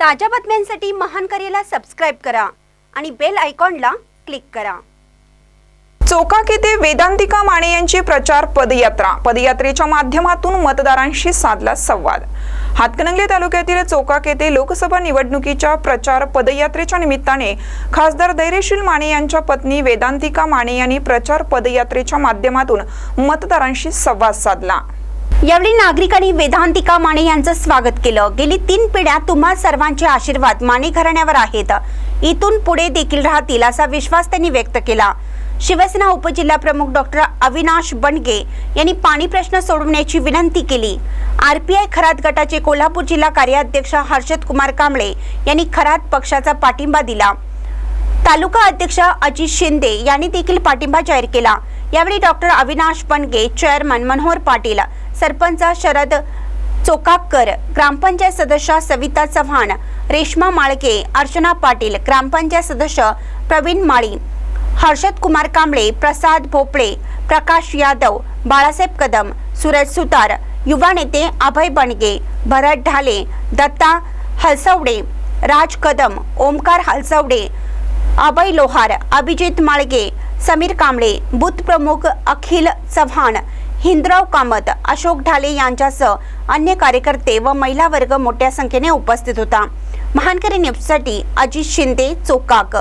ताज्या बातम्यांसाठी महान करेला सबस्क्राईब करा आणि बेल आयकॉनला क्लिक करा. चोकाक येथे वेदांतिका माने यांची प्रचार पदयात्रा. पदयात्रेच्या माध्यमातून मतदारांशी साधला संवाद. हातकणंगले तालुक्यातील चोकाक येथे लोकसभा निवडणुकीच्या प्रचार पदयात्रेच्या निमित्ताने खासदार धैर्यशील माने यांच्या पत्नी वेदांतिका माने यांनी प्रचार पदयात्रेच्या माध्यमातून मतदारांशी संवाद साधला. यावेळी नागरिकांनी वेदांतिका माने यांचं स्वागत केलं. गेली तीन पिढ्या तुम्हा सर्वांचे आशीर्वाद माने घराण्यावर आहेत. इथून पुढे देखील राहतील असा विश्वास त्यांनी व्यक्त केला. शिवसेना उपजिल्हा प्रमुख डॉक्टर अविनाश बंडगे यांनी पाणी प्रश्न सोडवण्याची विनंती केली. आरपीआय खरात गटाचे कोल्हापूर जिल्हा कार्याध्यक्ष हर्षद कुमार कांबळे यांनी खरात पक्षाचा पाठिंबा दिला. तालुका अध्यक्ष अजित शिंदे यांनी देखील पाठिंबा जाहीर केला. यावेळी डॉक्टर अविनाश बनगे चेअरमन मनोहर पाटील सरपंच शरद चोकाकर ग्रामपंचायत सदस्य सविता चव्हाण रेश्मा माळके अर्चना पाटील ग्रामपंचायत सदस्य प्रवीण माळी हर्षद कुमार कांबळे प्रसाद भोपळे प्रकाश यादव बाळासाहेब कदम सूरज सुतार युवा नेते अभय बनगे भरत ढाले दत्ता हलसवडे राज कदम ओमकार हलसवडे अभय लोहार अभिजित माळगे समीर कांबळे बूथ प्रमुख अखिल चव्हाण हिंदराव कामत अशोक ढाले यांच्यासह अन्य कार्यकर्ते व महिला वर्ग मोठ्या संख्येने उपस्थित होता. महानकरी न्यूजसाठी अजित शिंदे चोकाक.